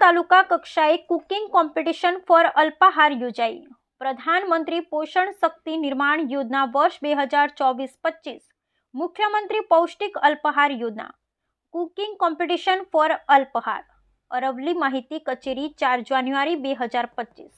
તાલુકા કક્ષાએ cooking competition four અલ્પાહાર યોજાઈ. પ્રધાનમંત્રી પોષણ શક્તિ નિર્માણ યોજના વર્ષ બે હજાર ચોવીસ પચીસ. મુખ્યમંત્રી પૌષ્ટિક અલ્પાહાર યોજના. કુકિંગ કોમ્પિટિશન ફોર અલ્પહાર. અરવલ્લી માહિતી કચેરી ચાર જાન્યુઆરી બે હજાર પચીસ.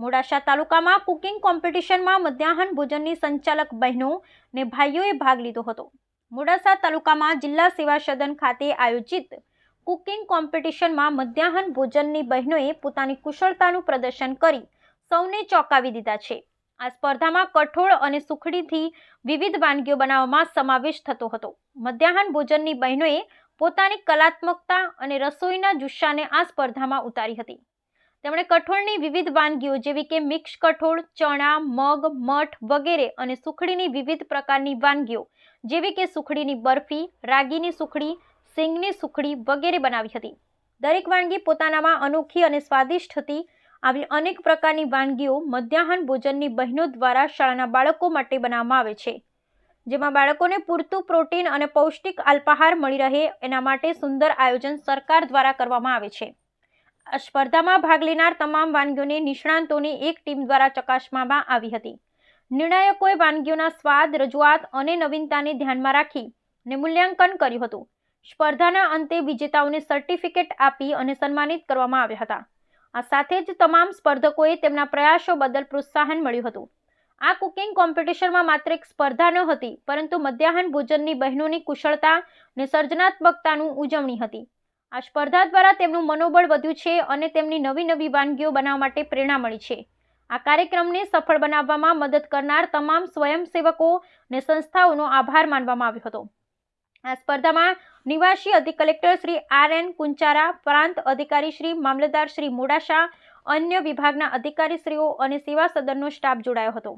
મોડાસા તાલુકામાં કુકિંગ કોમ્પિટિશનમાં મધ્યાહન ભોજનની સંચાલક બહેનો ને ભાઈઓએ ભાગ લીધો હતો. મોડાસા તાલુકામાં જિલ્લા સેવા સદન ખાતે આયોજિત કુકિંગ કોમ્પિટિશનમાં મધ્યાહન ભોજનની બહેનોએ પોતાની કુશળતાનું પ્રદર્શન કરી સૌને ચોંકાવી દીધા છે. આ સ્પર્ધામાં કઠોળ અને સુખડીથી વિવિધ વાનગીઓ બનાવવામાં સમાવેશ થતો હતો. મધ્યાહન ભોજનની બહેનોએ પોતાની કલાત્મકતા અને રસોઈના જુસ્સાને આ સ્પર્ધામાં ઉતારી હતી. તેમણે કઠોળની વિવિધ વાનગીઓ જેવી કે મિક્સ કઠોળ, ચણા, મગ, મઠ વગેરે અને સુખડીની વિવિધ પ્રકારની વાનગીઓ જેવી કે સુખડીની બરફી, રાગીની સુખડી સિંગની સુખડી વગેરે બનાવી હતી. દરેક વાનગી પોતાનામાં અનોખી અને સ્વાદિષ્ટ હતી. આવી અનેક પ્રકારની વાનગીઓ મધ્યાહન ભોજનની બહેનો દ્વારા શાળાના બાળકો માટે બનાવવામાં આવે છે. જેમાં બાળકોને પૂરતું પ્રોટીન અને પૌષ્ટિક અલ્પાહાર મળી રહે એના માટે સુંદર આયોજન સરકાર દ્વારા કરવામાં આવે છે. આ સ્પર્ધામાં ભાગ લેનાર તમામ વાનગીઓને નિષ્ણાંતોની એક ટીમ દ્વારા ચકાસવામાં આવી હતી. નિર્ણાયકોએ વાનગીઓના સ્વાદ, રજૂઆત અને નવીનતાને ધ્યાનમાં રાખી ને મૂલ્યાંકન કર્યું હતું. સ્પર્ધાના અંતે વિજેતાઓને સર્ટિફિકેટ આપી અને સન્માનિત કરવામાં આવ્યા હતા. આ સાથે જ તમામ સ્પર્ધકોએ તેમના પ્રયાસો બદલ પ્રોત્સાહન મળ્યું હતું. આ કુકિંગ કોમ્પિટિશનમાં માત્ર એક સ્પર્ધા ન હતી, પરંતુ મધ્યાહન ભોજનની બહેનોની કુશળતા અને સર્જનાત્મકતાનું ઉજવણી હતી. આ સ્પર્ધા દ્વારા તેમનું મનોબળ વધ્યું છે અને તેમની નવી નવી વાનગીઓ બનાવવા માટે પ્રેરણા મળી છે. આ કાર્યક્રમને સફળ બનાવવામાં મદદ કરનાર તમામ સ્વયંસેવકો અને સંસ્થાઓનો આભાર માનવામાં આવ્યો હતો. આ સ્પર્ધામાં નિવાસી અધિક collector Shri R N Kunchara, પ્રાંત અધિકારી શ્રી મામલતદાર શ્રી મોડાસા, અન્ય વિભાગના અધિકારીશ્રીઓ અને સેવા સદનનો સ્ટાફ જોડાયો હતો.